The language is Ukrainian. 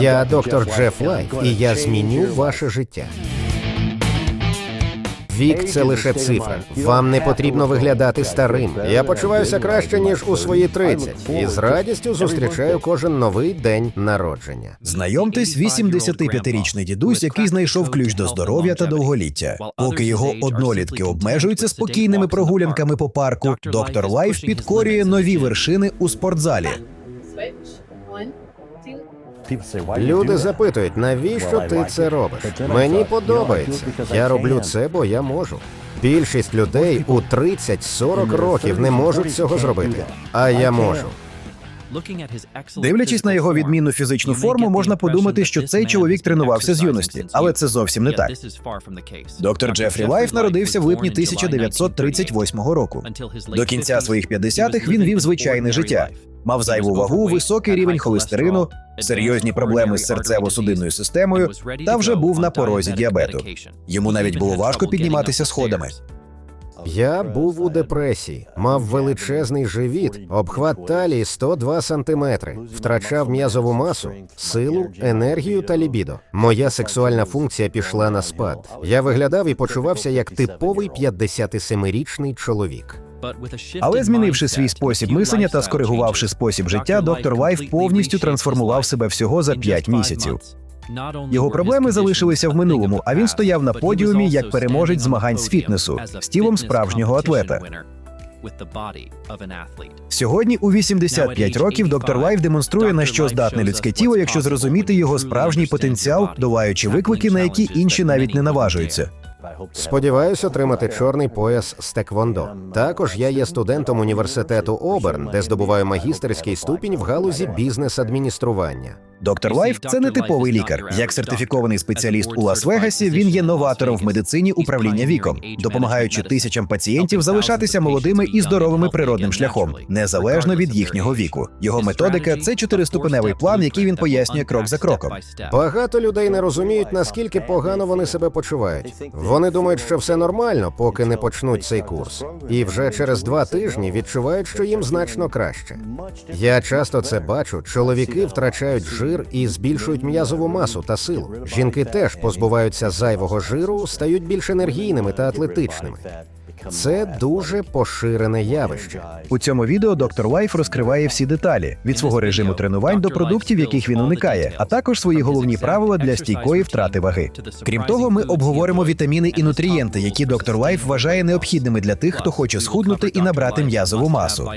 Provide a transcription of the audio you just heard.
Я доктор Джеф Лайф, і я зміню ваше життя. Вік це лише цифра. Вам не потрібно виглядати старим. Я почуваюся краще ніж у свої 30 і з радістю зустрічаю кожен новий день народження. Знайомтесь, 85-річний дідусь, який знайшов ключ до здоров'я та довголіття. Поки його однолітки обмежуються спокійними прогулянками по парку, доктор Лайф підкорює нові вершини у спортзалі. Люди запитують, навіщо ти це робиш? Мені подобається. Я роблю це, бо я можу. Більшість людей у 30-40 років не можуть цього зробити. А я можу. Дивлячись на його відмінну фізичну форму, можна подумати, що цей чоловік тренувався з юності, але це зовсім не так. Доктор Джефрі Лайф народився в липні 1938 року. До кінця своїх 50-х він вів звичайне життя. Мав зайву вагу, високий рівень холестерину, серйозні проблеми з серцево-судинною системою та вже був на порозі діабету. Йому навіть було важко підніматися сходами. Я був у депресії, мав величезний живіт, обхват талії 102 сантиметри, втрачав м'язову масу, силу, енергію та лібідо. Моя сексуальна функція пішла на спад. Я виглядав і почувався як типовий 57-річний чоловік. Але змінивши свій спосіб мислення та скоригувавши спосіб життя, доктор Лайф повністю трансформував себе всього за 5 місяців. Його проблеми залишилися в минулому, а він стояв на подіумі як переможець змагань з фітнесу з тілом справжнього атлета. Сьогодні у 85 років доктор Лайф демонструє на що здатне людське тіло, якщо зрозуміти його справжній потенціал, долаючи виклики, на які інші навіть не наважуються. Сподіваюсь отримати чорний пояс з теквондо. Також я є студентом університету Оберн, де здобуваю магістерський ступінь в галузі бізнес-адміністрування. Доктор Лайф це не типовий лікар. Як сертифікований спеціаліст у Лас-Вегасі, він є новатором в медицині управління віком, допомагаючи тисячам пацієнтів залишатися молодими і здоровими природним шляхом, незалежно від їхнього віку. Його методика це чотириступеневий план, який він пояснює крок за кроком. Багато людей не розуміють, наскільки погано вони себе почувають. Вони думають, що все нормально, поки не почнуть цей курс, і вже через два тижні відчувають, що їм значно краще. Я часто це бачу. Чоловіки втрачають жир і збільшують м'язову масу та силу. Жінки теж позбуваються зайвого жиру, стають більш енергійними та атлетичними. Це дуже поширене явище. У цьому відео доктор Лайф розкриває всі деталі від свого режиму тренувань до продуктів, яких він уникає, а також свої головні правила для стійкої втрати ваги. Крім того, ми обговоримо вітаміни і нутрієнти, які доктор Лайф вважає необхідними для тих, хто хоче схуднути і набрати м'язову масу.